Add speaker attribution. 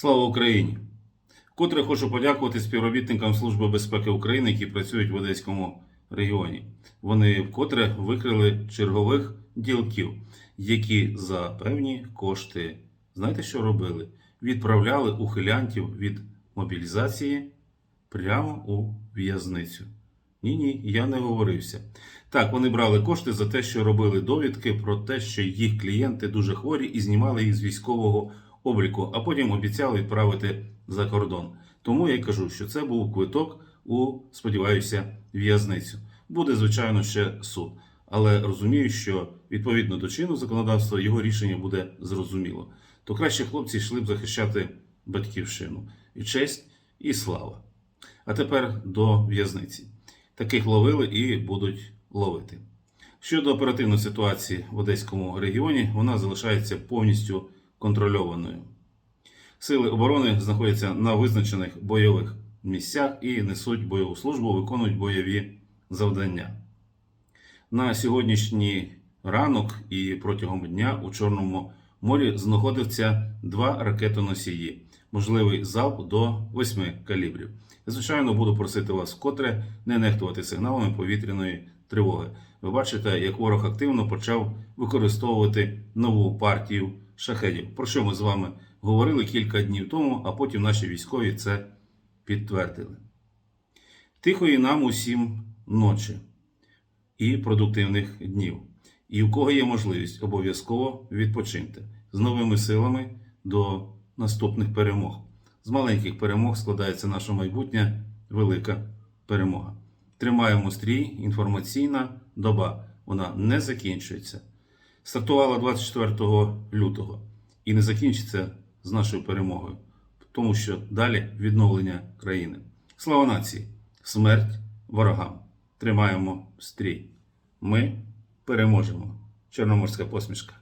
Speaker 1: Слава Україні! Вкотре хочу подякувати співробітникам Служби безпеки України, які працюють в Одеському регіоні. Вони вкотре викрили чергових ділків, які за певні кошти, знаєте, що робили? Відправляли ухилянтів від мобілізації прямо у в'язницю. Ні, ні, я не говорився. Так, вони брали кошти за те, що робили довідки про те, що їх клієнти дуже хворі і знімали їх з військового обліку, а потім обіцяли відправити за кордон. Тому я кажу, що це був квиток у, сподіваюся, в'язницю. Буде, звичайно, ще суд. Але розумію, що відповідно до чину законодавства його рішення буде зрозуміло. То краще хлопці йшли б захищати батьківщину. І честь, і слава. А тепер до в'язниці. Таких ловили і будуть ловити. Щодо оперативної ситуації в Одеському регіоні, вона залишається повністю контрольованою. Сили оборони знаходяться на визначених бойових місцях і несуть бойову службу, виконують бойові завдання. На сьогоднішній ранок і протягом дня у Чорному морі знаходиться два ракетоносії, можливий залп до 8 калібрів. І, звичайно, буду просити вас вкотре не нехтувати сигналами повітряної тривоги. Ви бачите, як ворог активно почав використовувати нову партію шахедів, про що ми з вами говорили кілька днів тому, а потім наші військові це підтвердили. Тихої нам усім ночі і продуктивних днів. І у кого є можливість, обов'язково відпочиньте з новими силами до наступних перемог. З маленьких перемог складається наша майбутня велика перемога. Тримаємо стрій, інформаційна доба. Вона не закінчується. Стартувала 24 лютого і не закінчиться з нашою перемогою, тому що далі відновлення країни. Слава нації! Смерть ворогам! Тримаємо стрій! Ми переможемо! Чорноморська посмішка!